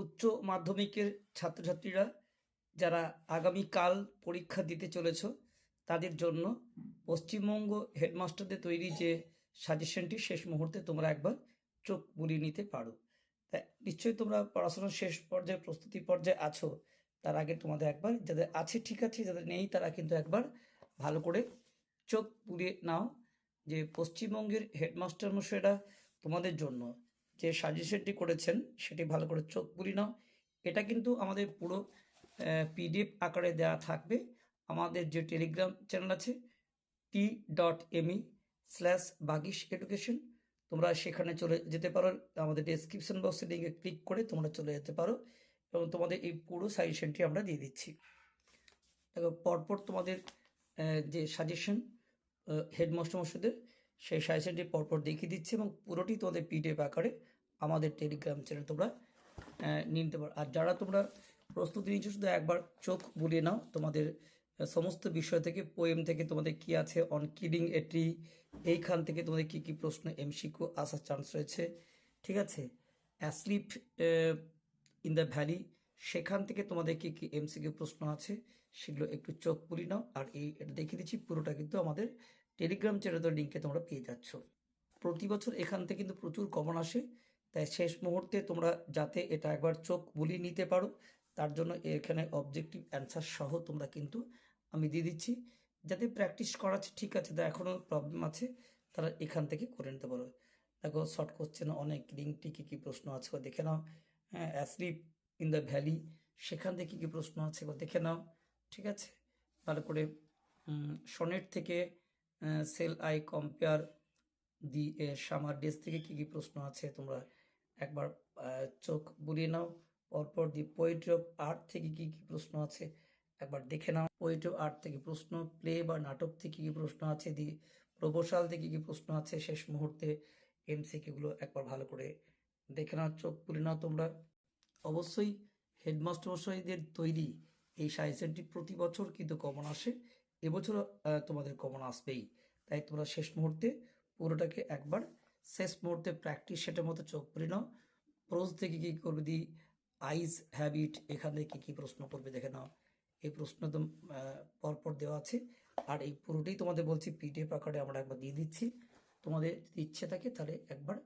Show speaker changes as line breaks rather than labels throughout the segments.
উচ্চ মাধ্যমিকের ছাত্রছাত্রীরা যারা আগামীকাল পরীক্ষা দিতে চলেছ, তাদের জন্য পশ্চিমবঙ্গ হেডমাস্টারদের তৈরি যে সাজেশনটি, শেষ মুহূর্তে তোমরা একবার চোখ বুলিয়ে নিতে পারো। তা নিশ্চয়ই তোমরা পড়াশোনার শেষ পর্যায়ে, প্রস্তুতি পর্যায়ে আছো। তার আগে তোমাদের একবার, যাদের আছে ঠিক আছে, যাদের নেই তারা কিন্তু একবার ভালো করে চোখ বুলিয়ে নাও যে পশ্চিমবঙ্গের হেডমাস্টার মশাইরা তোমাদের জন্য যে সাজেশনটি করেছেন, সেটি ভালো করে চোখ বুলি নাও। এটা কিন্তু আমাদের পুরো পিডিএফ আকারে দেওয়া থাকবে। আমাদের যে টেলিগ্রাম চ্যানেল আছে T dot M E slash Bagish education তোমরা সেখানে চলে যেতে পারো। আমাদের ডেসক্রিপশন বক্সে লিঙ্কে ক্লিক করে তোমরা চলে যেতে পারো এবং তোমাদের এই পুরো সাজেশনটি আমরা দিয়ে দিচ্ছি। দেখো, পরপর তোমাদের যে সাজেশন হেডমাস্টার মশাইদের, সেই সাজেশনটি পরপর দেখিয়ে দিচ্ছি এবং পুরোটি তোমাদের পিডিএফ আকারে আমাদের টেলিগ্রাম চ্যানেল তোমরা নিতে পারো। আর যারা তোমরা প্রস্তুতি নিচ্ছ, শুধু একবার চোখ বুলিয়ে নাও, তোমাদের সমস্ত বিষয় থেকে পোয়েম থেকে তোমাদের কি আছে অন কিলিং এটি এইখান থেকে তোমাদের কি কি প্রশ্ন এমসিকিউ আসার চান্স রয়েছে, ঠিক আছে? অ্যাসলিপ ইন দ্য ভ্যালি সেখান থেকে তোমাদের কি কি এমসিকিউ প্রশ্ন আছে, সেগুলো একটু চোখ পুরি নাও। আর এই, এটা দেখিয়ে দিচ্ছি, পুরোটা কিন্তু আমাদের টেলিগ্রাম চ্যানেলের লিঙ্কে তোমরা পেয়ে যাচ্ছ। প্রতি বছর এখান থেকে কিন্তু প্রচুর কমন আসে। তাই শেষ মুহূর্তে তোমরা যাতে এটা একবার চোখ বুলিয়ে নিতে পারো, তার জন্য এখানে অবজেক্টিভ অ্যান্সার সহ তোমরা কিন্তু আমি দিয়ে দিচ্ছি। যাতে প্র্যাকটিস করা আছে, ঠিক আছে, তা এখনও প্রবলেম আছে, তারা এখান থেকে করে নিতে পারো। দেখো শর্ট কোশ্চেন অনেক লিঙ্কটি কী কী প্রশ্ন আছে দেখে নাও। হ্যাঁ অ্যাসলিপ ইন দ্য ভ্যালি সেখান থেকে কী কী প্রশ্ন আছে দেখে নাও, ঠিক আছে? ভালো করে সনেট থেকে shall I compare the summer day's থেকে কী কী প্রশ্ন আছে তোমরা একবার চোখ বুলিয়ে নাও। পরপর দি পোয়েট্রি অফ আর্ট থেকে কি কি প্রশ্ন আছে? একবার দেখে নাও। পোয়েট্রি অফ আর্ট থেকে প্রশ্ন প্লে বা নাটক থেকে কি প্রশ্ন আছে? দি, প্রবোসাল থেকে কি প্রশ্ন আছে? শেষ মুহূর্তে এমসিকিউগুলো একবার ভালো করে দেখে নাও, চোখ বুলিয়ে নাও তোমরা। অবশ্যই হেডমাস্টার মশাইদের তৈরি এই সাজেশনটি প্রতি বছর কিন্তু কমন আসে। এবছর তোমাদের কমন আসবেই। তাই তোমরা শেষ মুহূর্তে পুরোটাকে একবার শেষ মুহূর্তে প্র্যাকটিস সেটার মতো চোখ পড়ে নাও প্রোজ থেকে কী করবে দি? আইজ হ্যাবিট এখান থেকে কী কী প্রশ্ন করবে দেখে নাও। এই প্রশ্ন তো পরপর দেওয়া আছে। আর এই পুরোটাই তোমাদের বলছি পিডিএফ আকারে আমরা একবার দিয়ে দিচ্ছি। তোমাদের যদি ইচ্ছে থাকে তাহলে একবার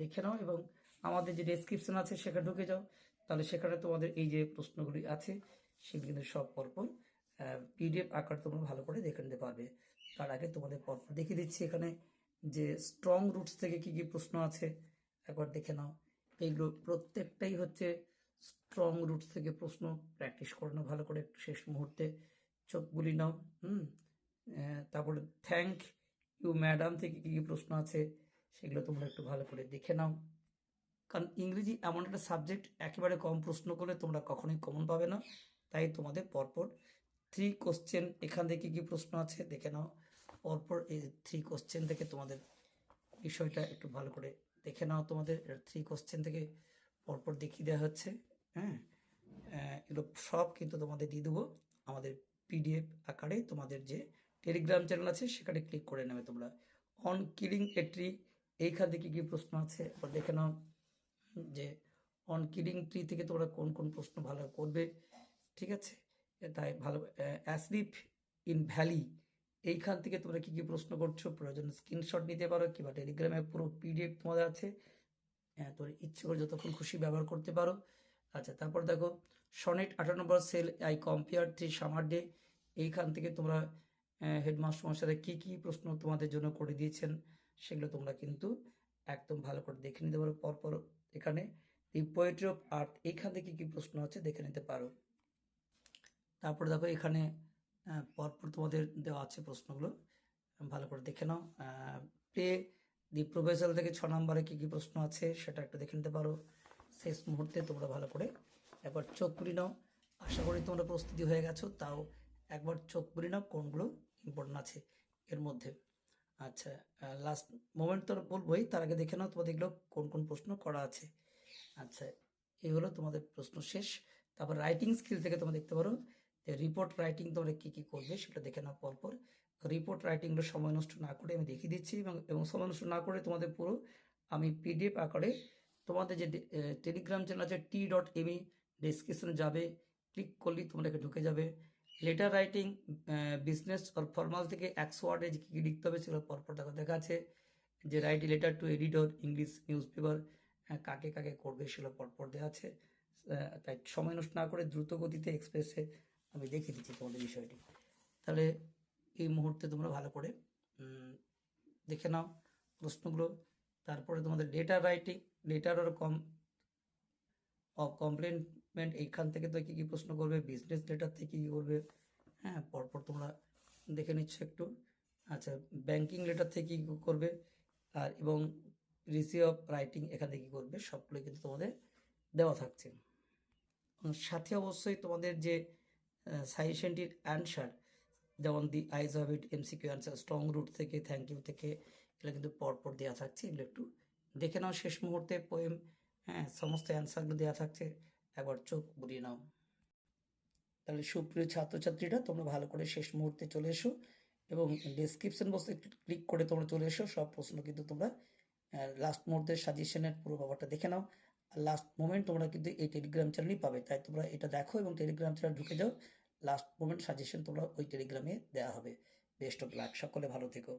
দেখে নাও এবং আমাদের যে ডেসক্রিপশন আছে সেখানে ঢুকে যাও। তাহলে সেখানে তোমাদের এই যে প্রশ্নগুলি আছে, সেগুলি কিন্তু সব পরপর পিডিএফ আকার তোমরা ভালো করে দেখে নিতে পারবে। তার আগে তোমাদের পরপর দেখিয়ে দিচ্ছি এখানে। যে স্ট্রং রুটস থেকে কি কি প্রশ্ন আছে, একবার দেখে নাও। এইগুলো প্রত্যেকটাই হচ্ছে স্ট্রং রুটস থেকে প্রশ্ন। প্র্যাকটিস করে নাও ভালো করে শেষ মুহূর্তে। চোখ বুলি নাও, হুম? তারপরে থ্যাংক ইউ ম্যাডাম থেকে কি কি প্রশ্ন আছে, সেগুলো তোমরা একটু ভালো করে দেখে নাও। কারণ ইংরেজি এমন একটা সাবজেক্ট একেবারে কম প্রশ্ন করলে তোমরা কখনোই কমন পাবে না। তাই তোমাদের পরপর থ্রি কোশ্চেন এখান থেকে কি প্রশ্ন আছে দেখে নাও। পরপর এই থ্রি কোশ্চেন থেকে তোমাদের বিষয়টা একটু ভালো করে দেখে নাও তোমাদের। থ্রি কোশ্চেন থেকে পরপর দেখিয়ে দেওয়া হচ্ছে হ্যাঁ? এগুলো সব কিন্তু তোমাদের দিয়ে দেবো। আমাদের পিডিএফ আকারে তোমাদের যে টেলিগ্রাম চ্যানেল আছে, সেখানে ক্লিক করে নেবে তোমরা। অন কিলিং এ ট্রি এইখান থেকে কি প্রশ্ন আছে? এবার দেখে নাও যে অন কিলিং ট্রি থেকে তোমরা কোন কোন প্রশ্ন ভালো করবে, ঠিক আছে? তাই ভালো অ্যাসলিপ ইন ভ্যালি এইখান থেকে তোমরা কি কি প্রশ্ন করছ? প্রয়োজন স্ক্রিনশট নিতে পারো, কিংবা টেলিগ্রামে পুরো পিডিএফ তোমাদের আছে। হ্যাঁ তোর ইচ্ছে করে যতক্ষণ খুশি ব্যবহার করতে পারো। আচ্ছা তারপর দেখো সনেট আঠারো নম্বর shall I compare three summer day এইখান থেকে তোমরা হেডমাস্টার মশাই কী কী প্রশ্ন তোমাদের জন্য করে দিয়েছেন, সেগুলো তোমরা কিন্তু একদম ভালো করে দেখে নিতে পারো। পরপর এখানে দি পোয়েট্রি অফ আর্ট এইখান থেকে কী কী প্রশ্ন আছে দেখে নিতে পারো। তারপর দেখো, এখানে পরপর তোমাদের দেওয়া আছে প্রশ্নগুলো। ভালো করে দেখে নাও। প্লে দি প্রফেসর থেকে ছ নম্বরে কী কী প্রশ্ন আছে সেটা একটু দেখে নিতে পারো। শেষ মুহূর্তে তোমরা ভালো করে একবার চোখ পুরি নাও। আশা করি তোমরা প্রস্তুতি হয়ে গেছো, তাও একবার চোখ পুরি নাও কোনগুলো ইম্পর্টেন্ট আছে এর মধ্যে। আচ্ছা লাস্ট মোমেন্ট তো বলবোই, তার আগে দেখে নাও তোমাদের এগুলো কোন কোন প্রশ্ন করা আছে। আচ্ছা এই হলো তোমাদের প্রশ্ন শেষ। তারপর রাইটিং স্কিল থেকে তোমরা দেখতে পারো। রিপোর্ট রাইটিং তোমরা কী কী করবে সেটা দেখে নাও পরপর। রিপোর্ট রাইটিংটা সময় নষ্ট না করে আমি দেখিয়ে দিচ্ছি এবং সময় নষ্ট না করে তোমাদের পুরো আমি পিডিএফ আকারে তোমাদের যে টেলিগ্রাম চ্যানেল আছে টি ডট এমি ডিসক্রিপশনে যাবে। ক্লিক করলেই তোমরা এখানে ঢুকে যাবে। লেটার রাইটিং বিজনেস আর ফর্মাল থেকে একশো ওয়ার্ডে যে কী কী লিখতে হবে সেগুলো পরপর দেখো, দেখা আছে। যে write letter to editor English news paper কাকে কাকে করবে সেগুলো পরপর দেওয়া আছে। তাই সময় নষ্ট না করে দ্রুত গতিতে এক্সপ্রেসে আমি দেখিয়ে দিচ্ছি তোমাদের বিষয়টি। তাহলে এই মুহূর্তে তোমরা ভালো করে দেখে নাও প্রশ্নগুলো। তারপরে তোমাদের লেটার রাইটিং আর কম কমপ্লেনমেন্ট এইখান থেকে তো কী কী প্রশ্ন করবে? বিজনেস লেটার থেকে কী করবে? হ্যাঁ পরপর তোমরা দেখে নিচ্ছ একটু। আচ্ছা ব্যাংকিং লেটার থেকে কী করবে? আর এবং রিসিভ অফ রাইটিং এখান থেকে কী করবে? সবগুলো কিন্তু তোমাদের দেওয়া থাকছে। সাথে অবশ্যই তোমাদের যে সাজেশনটির অ্যান্সার। যেমন the eyes of it, MCQ answer, strong root থেকে, থ্যাংক ইউ থেকে, এগুলো কিন্তু পরপর দেওয়া থাকছে, এগুলো একটু দেখে নাও শেষ মুহূর্তে পোয়েম। হ্যাঁ সমস্ত অ্যান্সারগুলো দেওয়া থাকছে, একবার চোখ বুলিয়ে নাও। তাহলে সুপ্রিয় ছাত্রছাত্রীরা, তোমরা ভালো করে শেষ মুহূর্তে চলে এসো এবং ডেসক্রিপশন বক্সে ক্লিক করে তোমরা চলে এসো, সব প্রশ্ন কিন্তু তোমরা লাস্ট মুহূর্তের সাজেশনের পুরো ব্যাপারটা দেখে নাও। লাস্ট মোমেন্ট তোমরা কিন্তু এই টেলিগ্রাম চ্যানেলই পাবে। তাই তোমরা এটা দেখো এবং টেলিগ্রাম চ্যানেল ঢুকে যাও। লাস্ট মোমেন্ট সাজেশন তোমরা ওই টেলিগ্রামে দেওয়া হবে। বেস্ট অফ লাক সকলে ভালো থেকো।